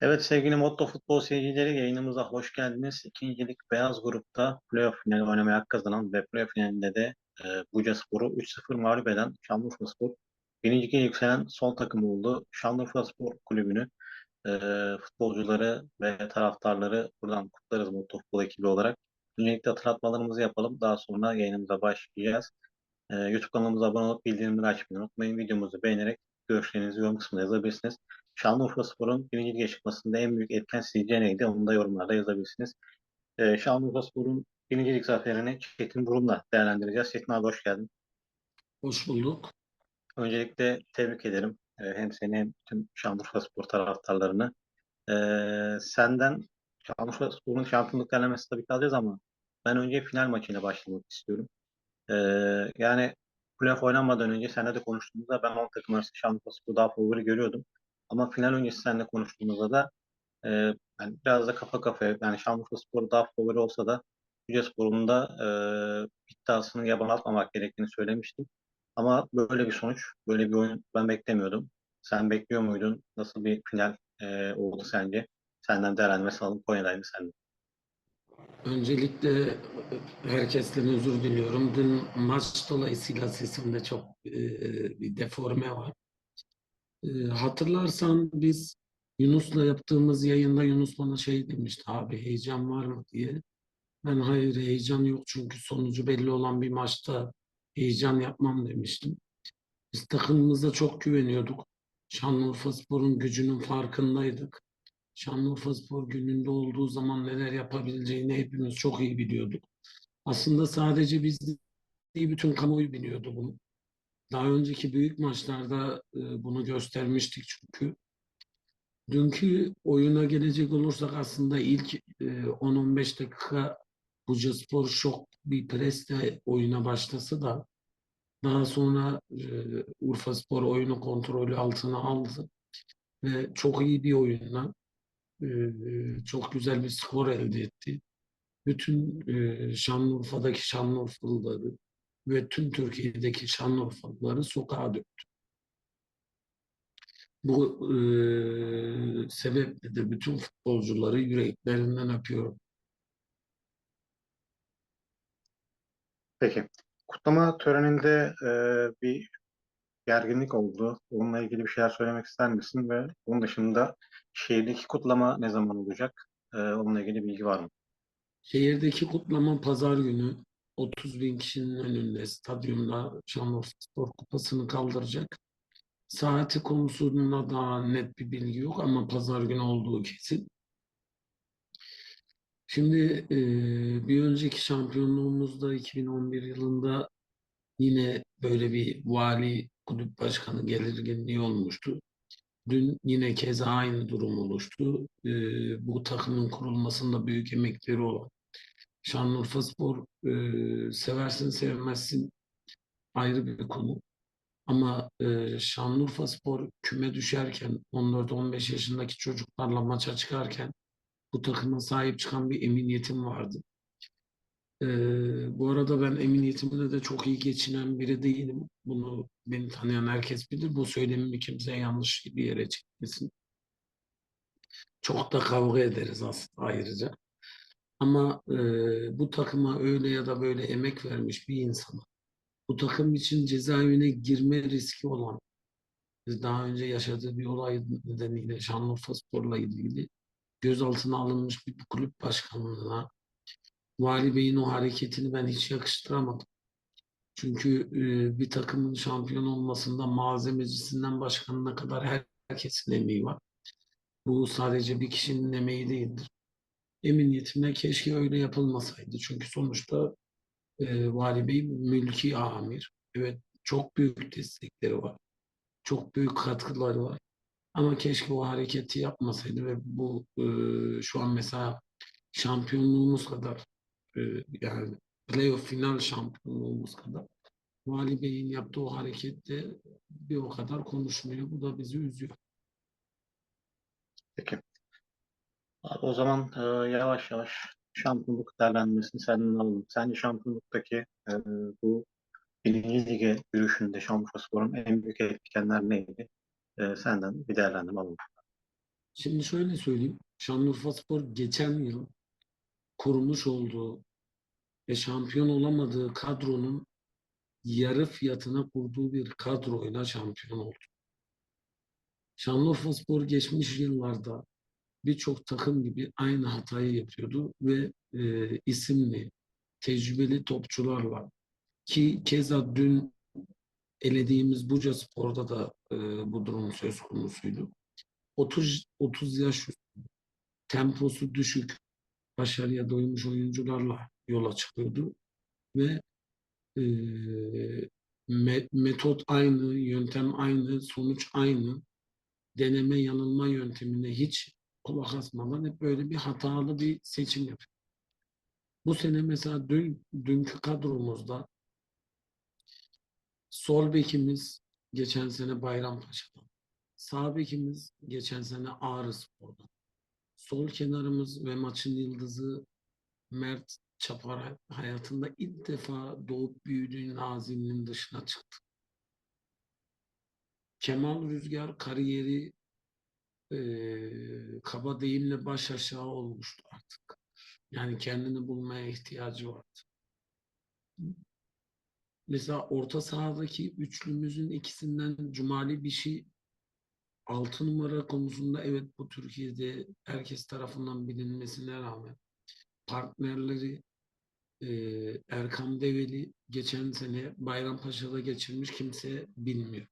Evet sevgili Motto Futbol seyircileri yayınımıza hoş geldiniz. İkincilik Beyaz Grup'ta playoff finali oynamaya kazanan ve playoff finalinde de e, Bucaspor'u 3-0 mağlup eden Şanlıurfaspor birinci lige yükselen son takım oldu. Şanlıurfaspor kulübünü e, futbolcuları ve taraftarları buradan kutlarız Motto Futbol ekibi olarak. Öncelikle hatırlatmalarımızı yapalım. Daha sonra yayınımıza başlayacağız. E, YouTube kanalımıza abone olup bildirimleri açmayı unutmayın. Videomuzu beğenerek görüşlerinizi yorum kısmına yazabilirsiniz. Şanlıurfaspor'un birinci lige çıkmasında en büyük etken sizce neydi? Onu da yorumlarda yazabilirsiniz. Ee, Şanlıurfaspor'un birinci lig zaferini Çetin Burun'la değerlendireceğiz. Çetin abi hoş geldin. Hoş bulduk. Öncelikle tebrik ederim. Ee, hem seni hem tüm Şanlıurfaspor taraftarlarını. Ee, senden Şanlıurfaspor'un şampiyonluk denemesi tabii kalacağız ama ben önce final maçıyla başlamak istiyorum. Ee, yani playoff oynanmadan önce seninle de konuştuğumuzda ben 10 takım arasında Şanlıurfaspor'u daha favori görüyordum. Ama final öncesi seninle konuştuğumuzda da e, yani biraz da kafa kafaya yani Şanlıurfaspor daha favori olsa da Bucaspor'un da e, iddiasını yabana atmamak gerektiğini söylemiştim. Ama böyle bir sonuç, böyle bir oyun ben beklemiyordum. Sen bekliyor muydun? Nasıl bir final e, oldu sence? Senden değerlendirmesi alalım. Konya'dayım sende. Öncelikle herkesten özür diliyorum. Dün maç dolayısıyla sesimde çok e, bir deforme var. E, hatırlarsan biz Yunus'la yaptığımız yayında Yunus bana şey demişti abi heyecan var mı diye. Ben hayır heyecan yok çünkü sonucu belli olan bir maçta heyecan yapmam demiştim. Biz takımımıza çok güveniyorduk. Şanlıurfaspor'un gücünün farkındaydık. Şanlıurfaspor gününde olduğu zaman neler yapabileceğini hepimiz çok iyi biliyorduk. Aslında sadece biz değil, bütün kamuoyu biliyordu bunu. Daha önceki büyük maçlarda e, bunu göstermiştik çünkü. Dünkü oyuna gelecek olursak aslında ilk e, 10-15 dakika Bucaspor şok bir presle oyuna başlasa da daha sonra e, Urfaspor oyunu kontrolü altına aldı ve çok iyi bir oyunla e, çok güzel bir skor elde etti. Bütün e, Şanlıurfa'daki Şanlıurfalıları ve tüm Türkiye'deki Şanlıurfalıları sokağa döktü. Bu e, sebeple de bütün futbolcuları yüreklerinden öpüyorum. Peki. Kutlama töreninde e, bir gerginlik oldu. Onunla ilgili bir şeyler söylemek ister misin? Ve bunun dışında şehirdeki kutlama ne zaman olacak? E, onunla ilgili bilgi var mı? Şehirdeki kutlama pazar günü 30 bin kişinin önünde stadyumda Şanlıurfa Kupası'nı kaldıracak. Saati konusunda daha net bir bilgi yok ama pazar günü olduğu kesin. Şimdi e, bir önceki şampiyonluğumuzda 2011 yılında yine böyle bir vali kulüp başkanı gelirginliği olmuştu. Dün yine keza aynı durum oluştu. E, bu takımın kurulmasında büyük emekleri olan Şanlıurfaspor e, seversin sevmezsin ayrı bir konu. Ama e, Şanlıurfaspor küme düşerken 14-15 yaşındaki çocuklarla maça çıkarken bu takıma sahip çıkan bir emniyetim vardı. E, bu arada ben emniyetimde de çok iyi geçinen biri değilim. Bunu beni tanıyan herkes bilir. Bu söylemimi kimse yanlış bir yere çekmesin. Çok da kavga ederiz aslında ayrıca. Ama e, bu takıma öyle ya da böyle emek vermiş bir insana, bu takım için cezaevine girme riski olan, daha önce yaşadığı bir olay nedeniyle Şanlıurfaspor'la ilgili gözaltına alınmış bir kulüp başkanlığına, Vali Bey'in o hareketini ben hiç yakıştıramadım. Çünkü e, bir takımın şampiyon olmasında malzemecisinden başkanına kadar herkesin emeği var. Bu sadece bir kişinin emeği değildir emniyetimle keşke öyle yapılmasaydı. Çünkü sonuçta e, Vali Bey mülki amir. Evet çok büyük destekleri var. Çok büyük katkıları var. Ama keşke o hareketi yapmasaydı ve bu e, şu an mesela şampiyonluğumuz kadar e, yani playoff final şampiyonluğumuz kadar Vali Bey'in yaptığı o harekette bir o kadar konuşmuyor. Bu da bizi üzüyor. Peki. Abi o zaman e, yavaş yavaş şampiyonluk değerlendirmesini senden alalım. Sence şampiyonluktaki e, bu birinci lige yürüyüşünde Şanlıurfaspor'un en büyük etkenler neydi? E, senden bir değerlendirme alalım. Şimdi şöyle söyleyeyim. Şanlıurfaspor geçen yıl kurmuş olduğu ve şampiyon olamadığı kadronun yarı fiyatına kurduğu bir kadroyla şampiyon oldu. Şanlıurfaspor geçmiş yıllarda birçok takım gibi aynı hatayı yapıyordu ve e, isimli, tecrübeli topçularla ki keza dün elediğimiz Buca Spor'da da e, bu durum söz konusuydu. 30 30 yaş temposu düşük, başarıya doymuş oyuncularla yola çıkıyordu ve e, me- metot aynı, yöntem aynı, sonuç aynı. Deneme yanılma yöntemine hiç kulak asmadan hep böyle bir hatalı bir seçim yapıyor. Bu sene mesela dün, dünkü kadromuzda sol bekimiz geçen sene Bayrampaşa'dan. Sağ bekimiz geçen sene Ağrı Spor'dan. Sol kenarımız ve maçın yıldızı Mert Çapar hayatında ilk defa doğup büyüdüğü Nazilli'nin dışına çıktı. Kemal Rüzgar kariyeri eee kaba deyimle baş aşağı olmuştu artık. Yani kendini bulmaya ihtiyacı vardı. Mesela orta sahadaki üçlümüzün ikisinden Cumali bir şey altı numara konusunda evet bu Türkiye'de herkes tarafından bilinmesine rağmen partnerleri e, Erkam Develi geçen sene Bayrampaşa'da geçirmiş kimse bilmiyor.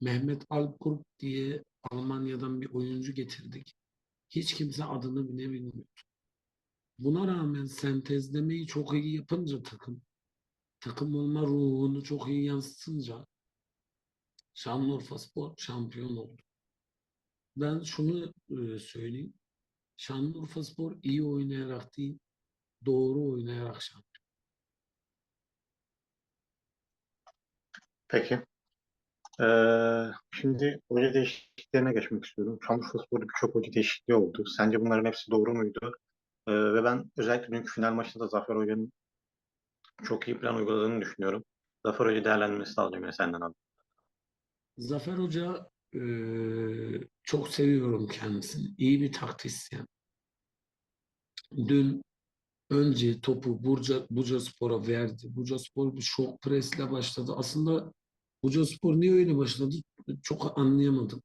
Mehmet Alpkurp diye Almanya'dan bir oyuncu getirdik. Hiç kimse adını bile bilmiyor. Buna rağmen sentezlemeyi çok iyi yapınca takım, takım olma ruhunu çok iyi yansıtınca Şanlıurfaspor şampiyon oldu. Ben şunu e, söyleyeyim. Şanlıurfaspor iyi oynayarak değil, doğru oynayarak şampiyon. Peki. Ee, şimdi hoca değişikliklerine geçmek istiyorum. Şanlıurfaspor'da birçok hoca değişikliği oldu. Sence bunların hepsi doğru muydu? Ee, ve ben özellikle dünkü final maçında Zafer Hoca'nın çok iyi plan uyguladığını düşünüyorum. Zafer Hoca değerlendirmesi alacağım yine senden abi. Zafer Hoca e, çok seviyorum kendisini. İyi bir taktisyen. Dün önce topu Burca, Buca Spor'a verdi. Buca Spor bir şok presle başladı. Aslında Buca Spor niye öyle başladı çok anlayamadım.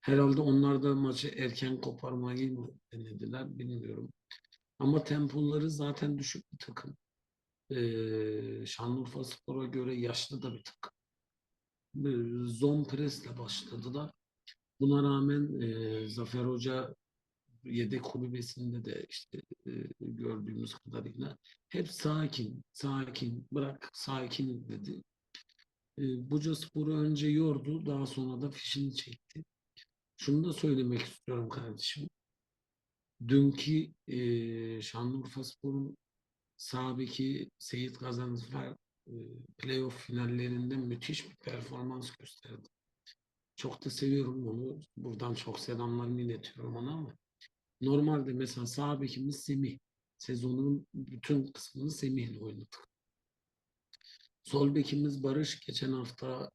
Herhalde onlar da maçı erken koparmayı mı denediler bilmiyorum. Ama tempoları zaten düşük bir takım. Ee, Şanlıurfa Spor'a göre yaşlı da bir takım. Ee, Zon presle başladılar. Buna rağmen e, Zafer Hoca yedek kulübesinde de işte e, gördüğümüz kadarıyla hep sakin, sakin, bırak sakin dedi. E, Buca Spor'u önce yordu, daha sonra da fişini çekti. Şunu da söylemek istiyorum kardeşim. Dünkü e, Şanlıurfaspor'un sağ beki Seyit Kazanızlar e, playoff finallerinde müthiş bir performans gösterdi. Çok da seviyorum onu. Buradan çok selamlarımı iletiyorum ona ama normalde mesela sağ Semih. Sezonun bütün kısmını Semih'le oynadık. Sol bekimiz Barış. Geçen hafta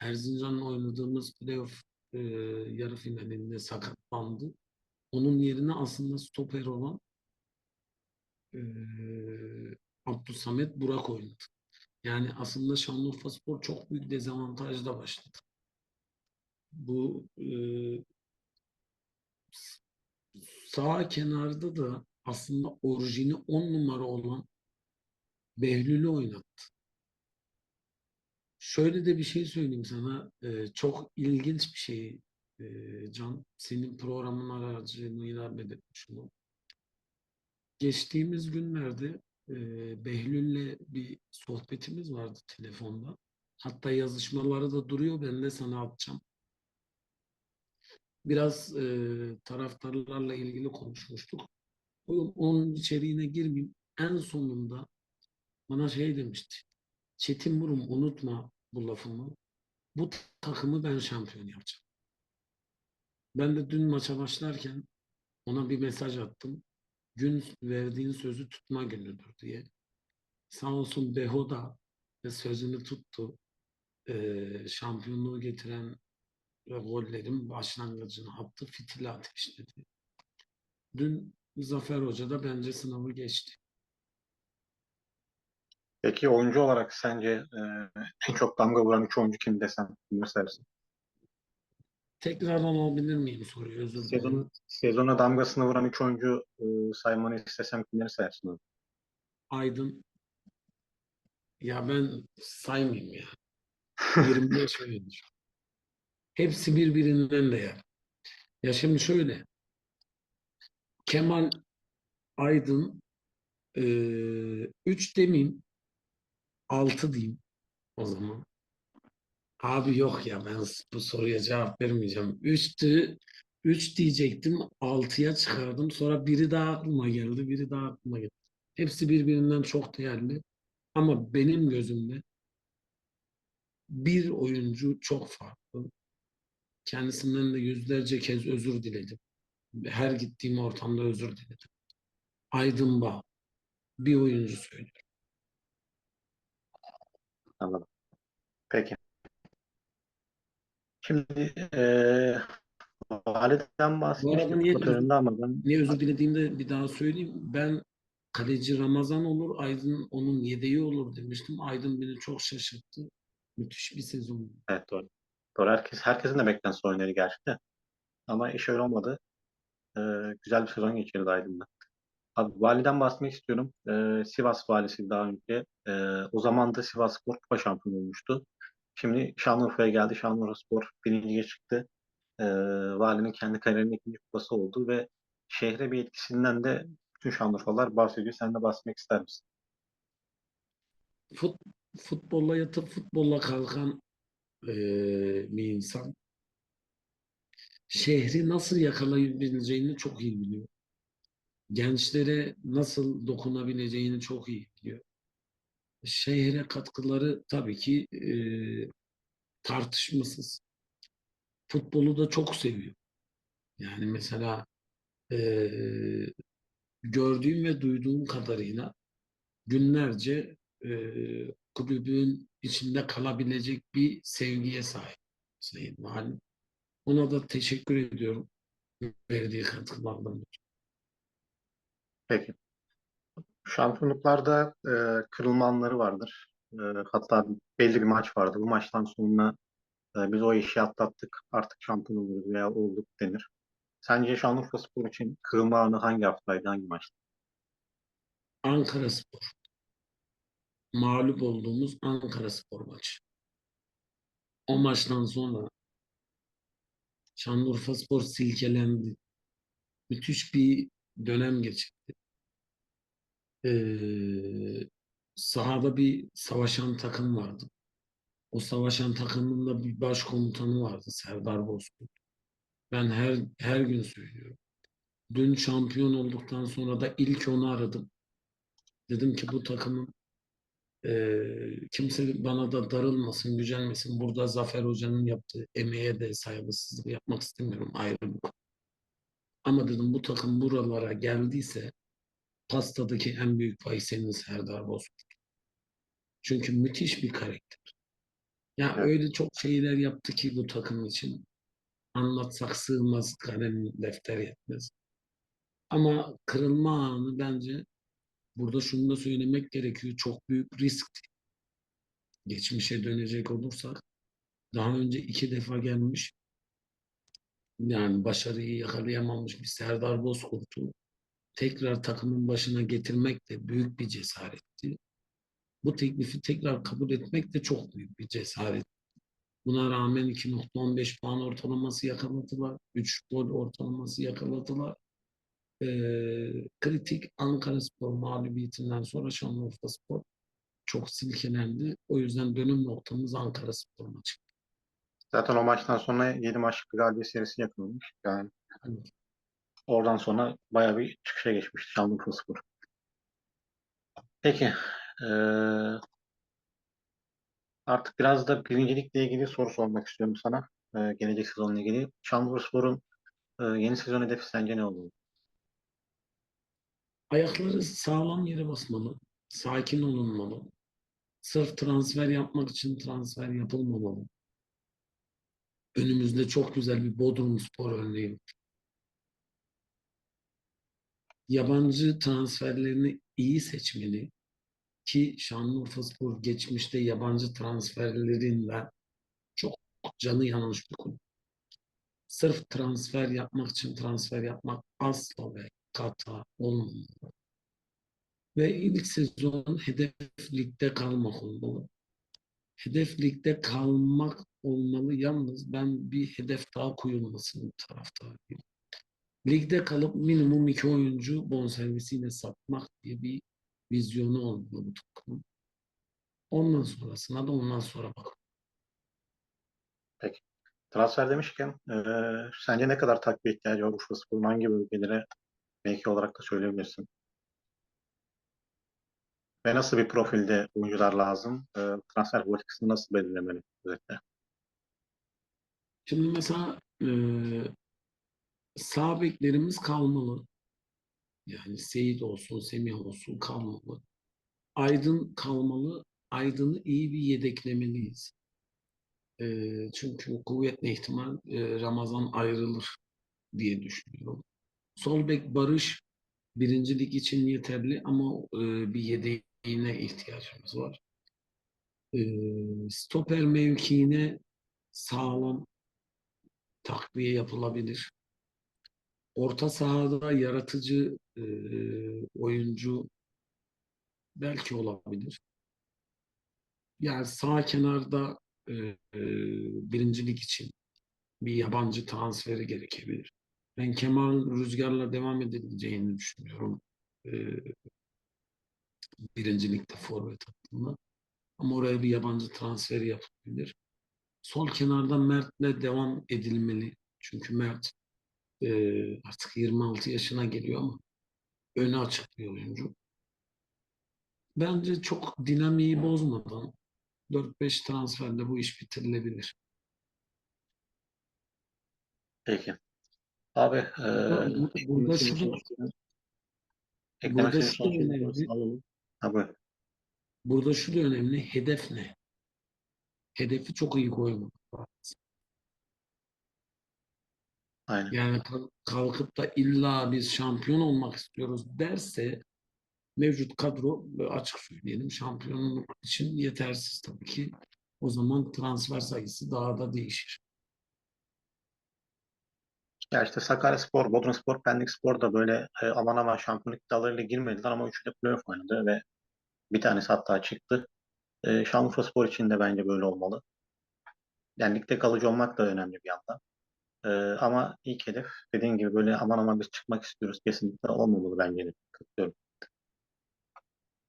Erzincan'la oynadığımız playoff e, yarı finalinde sakatlandı. Onun yerine aslında stoper olan e, Abdülsamet Burak oynadı. Yani aslında Şanlıurfaspor çok büyük dezavantajla başladı. Bu e, sağ kenarda da aslında orijini 10 numara olan Behlül'ü oynattı. Şöyle de bir şey söyleyeyim sana. E, çok ilginç bir şey e, Can. Senin programın aracılığıyla belirtmişim o. Geçtiğimiz günlerde e, Behlül'le bir sohbetimiz vardı telefonda. Hatta yazışmaları da duruyor. Ben de sana atacağım. Biraz e, taraftarlarla ilgili konuşmuştuk. Onun içeriğine girmeyeyim. En sonunda bana şey demişti. Çetin Burum unutma bu lafımı. Bu takımı ben şampiyon yapacağım. Ben de dün maça başlarken ona bir mesaj attım. Gün verdiğin sözü tutma günüdür diye. Sağ olsun Beho da sözünü tuttu. Ee, şampiyonluğu getiren ve gollerin başlangıcını attı, fitili ateşledi. Dün Zafer Hoca da bence sınavı geçti. Peki oyuncu olarak sence e, en çok damga vuran üç oyuncu kim desem kimleri sayarısın? Tekrar alabilir miyim soruyu özür dilerim. Sezonu, sezona damgasını vuran üç oyuncu e, saymanı istesem kimleri sayarsın? Aydın ya ben saymayayım ya. 25 oyuncu. Hepsi birbirinden de ya. Ya şimdi şöyle. Kemal Aydın 3 demeyeyim 6 diyeyim o zaman. Abi yok ya ben bu soruya cevap vermeyeceğim. 3'tü 3 diyecektim 6'ya çıkardım. Sonra biri daha aklıma geldi. Biri daha aklıma geldi. Hepsi birbirinden çok değerli. Ama benim gözümde bir oyuncu çok farklı. Kendisinden de yüzlerce kez özür diledim. Her gittiğim ortamda özür diledim. Aydın Bağ. Bir oyuncu söylüyor. Anladım. Peki. Şimdi e, Validen Bu bahsetmiştik niye, fotoğrafında ama ben niye özür dilediğimde bir daha söyleyeyim. Ben kaleci Ramazan olur, Aydın onun yedeği olur demiştim. Aydın beni çok şaşırttı. Müthiş bir sezon. evet doğru. Doğru. Herkes, herkesin de beklentisi oynadı gerçi de. Ama iş öyle olmadı. E, güzel bir sezon geçirdi Aydın'da. Abi Vali'den bahsetmek istiyorum. E, Sivas Valisi daha önce. E, o zaman da Sivas Spor Kupa şampiyonu olmuştu. Şimdi Şanlıurfa'ya geldi. Şanlıurfa Spor birinciye çıktı. E, Vali'nin kendi kariyerinin ikinci kupası oldu ve şehre bir etkisinden de bütün Şanlıurfalılar bahsediyor. Sen de bahsetmek ister misin? Fut, futbolla yatıp futbolla kalkan eee, bir insan. Şehri nasıl yakalayabileceğini çok iyi biliyor. Gençlere nasıl dokunabileceğini çok iyi biliyor. Şehre katkıları tabii ki eee, tartışmasız. Futbolu da çok seviyor. Yani mesela eee, gördüğüm ve duyduğum kadarıyla günlerce eee kulübün içinde kalabilecek bir sevgiye sahip Sayın Valim. Ona da teşekkür ediyorum verdiği katkılardan. dolayı. Peki. Şampiyonluklarda e, kırılma anları vardır. E, hatta belli bir maç vardı. Bu maçtan sonra e, biz o işi atlattık. Artık şampiyon oluruz veya olduk denir. Sence Şanlıurfa Spor için kırılma anı hangi haftaydı, hangi maçtı? Ankara Spor. Mağlup olduğumuz Ankara Spor maçı. O maçtan sonra Şanlıurfa Spor silkelendi. Müthiş bir dönem geçirdi. Ee, sahada bir savaşan takım vardı. O savaşan takımın da bir başkomutanı vardı Serdar Bozkurt. Ben her her gün söylüyorum. Dün şampiyon olduktan sonra da ilk onu aradım. Dedim ki bu takımın eee, kimse bana da darılmasın, gücenmesin. Burada Zafer Hoca'nın yaptığı emeğe de saygısızlık yapmak istemiyorum ayrı konu. Ama dedim bu takım buralara geldiyse pastadaki en büyük pay senin Serdar Bozkurt. Çünkü müthiş bir karakter. Ya Evet. öyle çok şeyler yaptı ki bu takım için. Anlatsak sığmaz, kalem defter yetmez. Ama kırılma anı bence burada şunu da söylemek gerekiyor. Çok büyük risk. Geçmişe dönecek olursak daha önce iki defa gelmiş yani başarıyı yakalayamamış bir Serdar Bozkurt'u tekrar takımın başına getirmek de büyük bir cesaretti. Bu teklifi tekrar kabul etmek de çok büyük bir cesaret. Buna rağmen 2.15 puan ortalaması yakaladılar. 3 gol ortalaması yakaladılar. Ee, kritik Ankara Spor mağlubiyetinden sonra Şanlıurfa Spor çok silkelendi. O yüzden dönüm noktamız Ankara Spor maçı. Zaten o maçtan sonra 7 maçlık bir galibiyet serisi yapılmış. Yani oradan sonra bayağı bir çıkışa geçmişti Şanlıurfa Spor. Peki. e, artık biraz da birincilikle ilgili soru sormak istiyorum sana. E, gelecek sezonla ilgili. Şanlıurfa Spor'un e, yeni sezon hedefi sence ne olur? ayakları sağlam yere basmalı. Sakin olunmalı. Sırf transfer yapmak için transfer yapılmamalı. Önümüzde çok güzel bir Bodrumspor örneği var. Yabancı transferlerini iyi seçmeli ki Şanlıurfaspor geçmişte yabancı transferlerinden çok canı yanmış bir kulüp. Sırf transfer yapmak için transfer yapmak asla ve kata olmamalı. Ve ilk sezon hedef ligde kalmak olmalı. Hedef ligde kalmak olmalı. Yalnız ben bir hedef daha koyulmasını taraftarıyım. Ligde kalıp minimum iki oyuncu bonservisiyle satmak diye bir vizyonu olmalı bu takımın. Ondan sonrasına da ondan sonra bakalım. Transfer demişken eee, sence ne kadar takviye ihtiyacı var Urfaspor'un hangi bölgelere belki olarak da söyleyebilirsin? Ve nasıl bir profilde oyuncular lazım? Eee, transfer politikasını nasıl belirlemeli özetle? Şimdi mesela eee sağ beklerimiz kalmalı. Yani Seyit olsun, Semih olsun kalmalı. Aydın kalmalı. Aydın'ı iyi bir yedeklemeliyiz. Eee, çünkü kuvvetle ihtimal eee, Ramazan ayrılır diye düşünüyorum. Sol bek Barış birinci lig için yeterli ama eee, bir yedeğine ihtiyacımız var. Eee, stoper mevkiine sağlam takviye yapılabilir. Orta sahada yaratıcı e, oyuncu belki olabilir. Yani sağ kenarda e, e, birincilik için bir yabancı transferi gerekebilir. Ben Kemal Rüzgar'la devam edileceğini düşünüyorum. E, birincilikte forvet hattında. Ama oraya bir yabancı transferi yapılabilir. Sol kenarda Mert'le devam edilmeli. Çünkü Mert e, artık 26 yaşına geliyor ama önü açık bir oyuncu. Bence çok dinamiği bozmadan 4-5 transferle bu iş bitirilebilir. Peki. Abi eee, Burada- burada istediğin şu- burada şu buyur. Burada şu da önemli. Hedef ne? Hedefi çok iyi koymak lazım. Aynen. Yani kal- kalkıp da illa biz şampiyon olmak istiyoruz derse mevcut kadro böyle açık söyleyelim şampiyonluk için yetersiz tabii ki. O zaman transfer sayısı daha da değişir. Ya işte Sakaryaspor, Bodrumspor, Pendikspor da böyle e, aman aman şampiyonluk iddialarıyla girmediler ama üçü de playoff oynadı ve bir tanesi hatta çıktı. E, Şanlıurfaspor için de bence böyle olmalı. Yani ligde kalıcı olmak da önemli bir yandan. E, ama ilk hedef dediğin gibi böyle aman aman biz çıkmak istiyoruz kesinlikle olmamalı bence. Katılıyorum.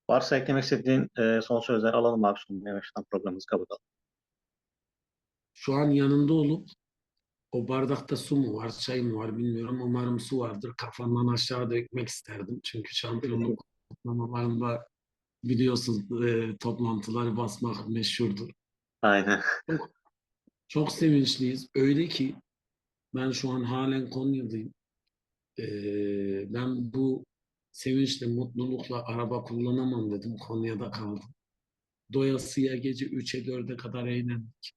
Varsa eklemek istediğin e, son sözler alalım abi sonuna yavaştan programımızı kapatalım. Şu an yanında olup o bardakta su mu var, çay mı var bilmiyorum. Umarım su vardır. Kafamdan aşağı dökmek isterdim. Çünkü şampiyonluk kutlamalarında biliyorsunuz e, toplantıları basmak meşhurdur. Aynen. Çok sevinçliyiz. Öyle ki ben şu an halen Konya'dayım. Ee, ben bu sevinçle, mutlulukla araba kullanamam dedim. Konya'da kaldım. Doyasıya gece 3'e 4'e kadar eğlendik.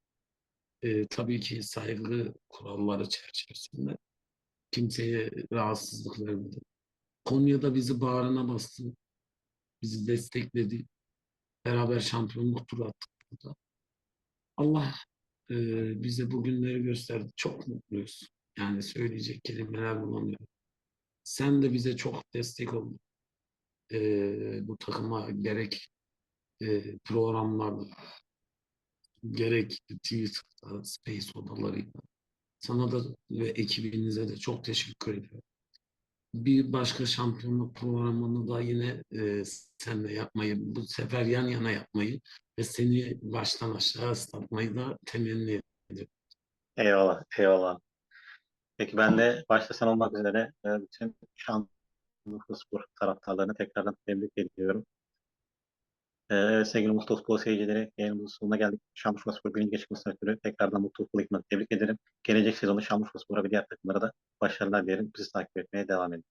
Ee, tabii ki saygı kuralları çerçevesinde. Kimseye rahatsızlık vermedi. Konya'da bizi bağrına bastı. Bizi destekledi. Beraber şampiyonluk turu attık burada. Allah e, bize bu günleri gösterdi. Çok mutluyuz. Yani söyleyecek kelimeler bulamıyorum. Sen de bize çok destek oldun. E, bu takıma gerek e, programlarda gerek Twitter'da, Space odalarıyla. Sana da ve ekibinize de çok teşekkür ediyorum. Bir başka şampiyonluk programını da yine e, seninle yapmayı, bu sefer yan yana yapmayı ve seni baştan aşağı ıslatmayı da temenni ediyorum. Eyvallah, eyvallah. Peki ben de başta sen olmak üzere e, bütün Şanlıurfaspor taraftarlarını tekrardan tebrik ediyorum. E, sevgili Mutlu Futbol seyircileri yayınımızın sonuna geldik. Şanlıurfaspor birinci çıkmasına ötürü tekrardan Mutlu Futbol ekibini tebrik ederim. Gelecek sezonu Şanlıurfaspor'a ve diğer takımlara da başarılar dilerim. Bizi takip etmeye devam edin.